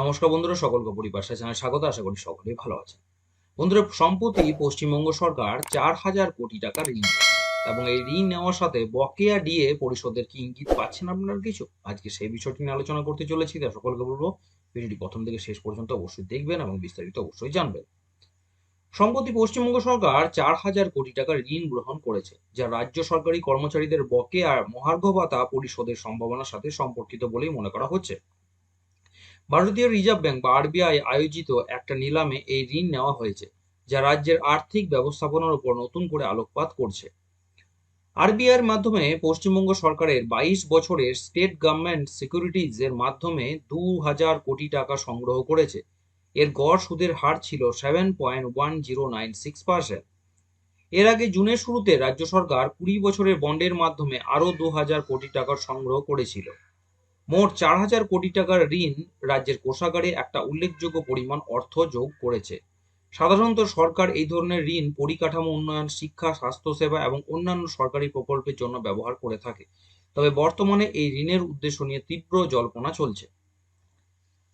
নমস্কার বন্ধুরা, সকলকে পরিপাশা চ্যানেল স্বাগত। আশা করি সকলেই ভালো আছেন। বন্ধুরা, সম্প্রতি পশ্চিমবঙ্গ সরকার চার হাজার কোটি টাকা ঋণ এবং এই ঋণ নেওয়ার সাথে বকেয়া ডিএ পরিশোধের কি ইঙ্গিত পাচ্ছেন আপনারা কিছু? আজকে সেই বিষয়টি নিয়ে আলোচনা করতে চলেছি, তাই সকলকে বলব, ভিডিওটি প্রথম থেকে শেষ পর্যন্ত অবশ্যই দেখবেন এবং বিস্তারিত অবশ্যই জানবেন। সম্প্রতি পশ্চিমবঙ্গ সরকার চার হাজার কোটি টাকার ঋণ গ্রহণ করেছে, যা রাজ্য সরকারি কর্মচারীদের বকেয়া মহার্ঘ ভাতা পরিশোধের সম্ভাবনার সাথে সম্পর্কিত বলেই মনে করা হচ্ছে। ভারতীয় রিজার্ভ ব্যাংক বা আরবিআই আয়োজিত একটা নিলামে এই ঋণ নেওয়া হয়েছে, যা রাজ্যের আর্থিক ব্যবস্থাপনার উপর নতুন করে আলোকপাত করছে। আরবিআইয়ের মাধ্যমে পশ্চিমবঙ্গ সরকারের বাইশ বছরের স্টেট গভর্নমেন্ট সিকিউরিটিজ এর মাধ্যমে দু হাজার কোটি টাকা সংগ্রহ করেছে। এর গড় সুদের হার ছিল seven point one zero nine six percent. এর আগে জুনের শুরুতে রাজ্য সরকার কুড়ি বছরের বন্ডের মাধ্যমে আরও দু হাজার কোটি টাকার সংগ্রহ করেছিল। মোট চার হাজার কোটি টাকার ঋণ রাজ্যের কোষাগারে একটা উল্লেখযোগ্য পরিমাণ অর্থ যোগ করেছে। সাধারণত সরকার এই ধরনের ঋণ পরিকাঠামো উন্নয়ন, শিক্ষা, স্বাস্থ্যসেবা এবং অন্যান্য সরকারি প্রকল্পের জন্য ব্যবহার করে থাকে। তবে বর্তমানে এই ঋণের উদ্দেশ্য নিয়ে তীব্র জল্পনা চলছে।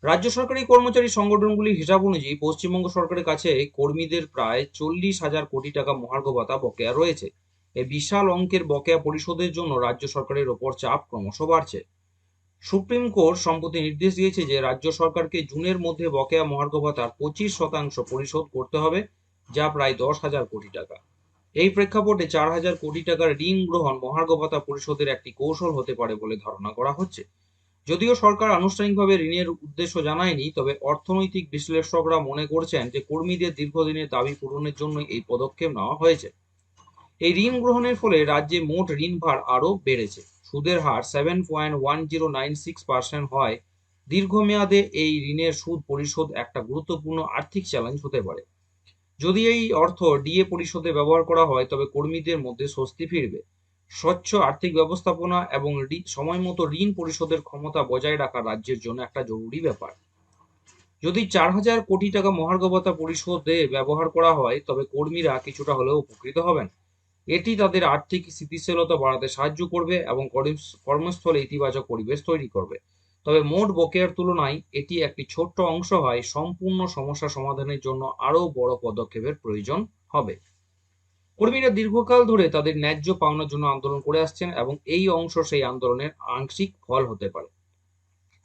রাজ্য সরকারি কর্মচারী সংগঠনগুলির হিসাব অনুযায়ী পশ্চিমবঙ্গ সরকারের কাছে কর্মীদের প্রায় চল্লিশ হাজার কোটি টাকা মহার্ঘ ভাতা বকেয়া রয়েছে। এই বিশাল অঙ্কের বকেয়া পরিশোধের জন্য রাজ্য সরকারের ওপর চাপ ক্রমশ বাড়ছে। সুপ্রিম কোর্ট সম্প্রতি নির্দেশ দিয়েছে যে রাজ্য সরকারকে জুনের মধ্যে বকেয়া মহার্ঘ ভাতার পঁচিশ শতাংশ পরিশোধ করতে হবে, যা প্রায় দশ হাজার কোটি টাকা। এই প্রেক্ষাপটে চার হাজার কোটি টাকার ঋণ গ্রহণ মহার্ঘ ভাতা পরিশোধের একটি কৌশল হতে পারে বলে ধারণা করা হচ্ছে। যদিও সরকার আনুষ্ঠানিকভাবে ঋণের উদ্দেশ্য জানায়নি, তবে অর্থনৈতিক বিশ্লেষকরা মনে করছেন যে কর্মীদের দীর্ঘদিনের দাবি পূরণের জন্য এই পদক্ষেপ নেওয়া হয়েছে। এই ঋণ গ্রহণের ফলে রাজ্যে মোট ঋণ ভার আরও বেড়েছে। সুদের হার seven point one zero nine six percent হয়। দীর্ঘমেয়াদে এই ঋণের সুদ পরিশোধ একটা গুরুত্বপূর্ণ আর্থিক চ্যালেঞ্জ হতে পারে। যদি এই অর্থ ডিএ পরিশোধে ব্যবহার করা হয়, তবে কর্মীদের মধ্যে স্বস্তি ফিরবে। স্বচ্ছ আর্থিক ব্যবস্থাপনা এবং সময় মতো ঋণ পরিশোধের ক্ষমতা বজায় রাখা রাজ্যের জন্য একটা জরুরি ব্যাপার। যদি চার হাজার কোটি টাকা মহার্ঘ ভাতা পরিশোধে ব্যবহার করা হয়, তবে কর্মীরা কিছুটা হলেও উপকৃত হবেন। এটি তাদের আর্থিক স্থিতিশীলতা বাড়াতে সাহায্য করবে এবং কর্মস্থলে ইতিবাচক পরিবেশ তৈরি করবে। তবে মোট বকেয়ার তুলনায় এটি একটি ছোট্ট অংশ হয়, সম্পূর্ণ সমস্যা সমাধানের জন্য আরও বড় পদক্ষেপের প্রয়োজন হবে। কর্মীরা দীর্ঘকাল ধরে তাদের ন্যায্য পাওনার জন্য আন্দোলন করে আসছেন এবং এই অংশ সেই আন্দোলনের আংশিক ফল হতে পারে।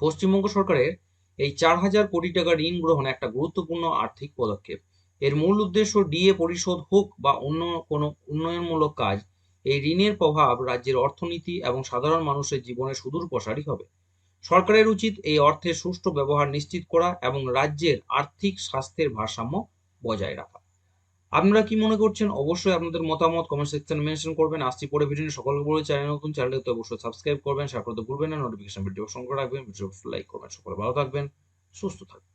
পশ্চিমবঙ্গ সরকারের এই চার হাজার কোটি টাকা ঋণ গ্রহণ একটা গুরুত্বপূর্ণ আর্থিক পদক্ষেপ। এর মূল উদ্দেশ্য ডিএ পরিশোধ হোক বা অন্য কোনো উন্নয়নমূলক কাজ, এই ঋণের প্রভাব রাজ্যের অর্থনীতি এবং সাধারণ মানুষের জীবনে সুদূর প্রসারী হবে। সরকারের উচিত এই অর্থের সুষ্ঠু ব্যবহার নিশ্চিত করা এবং রাজ্যের আর্থিক স্বাস্থ্যের ভারসাম্য বজায় রাখা। আপনারা কি মনে করছেন? অবশ্যই আপনাদের মতামত কমেন্ট সেকশনে মেনশন করবেন। আসছি পরে ভিডিও সকলকে বলে চ্যানেল নতুন চ্যানেলে তো অবশ্যই সাবস্ক্রাইব করবেন। শেয়ার করতে ভুলবেন না। নোটিফিকেশন ভিডিও সংগ্রহ রাখবেন। ভিডিও লাইক করবেন সকলে ভালো থাকবেন, সুস্থ থাকবেন।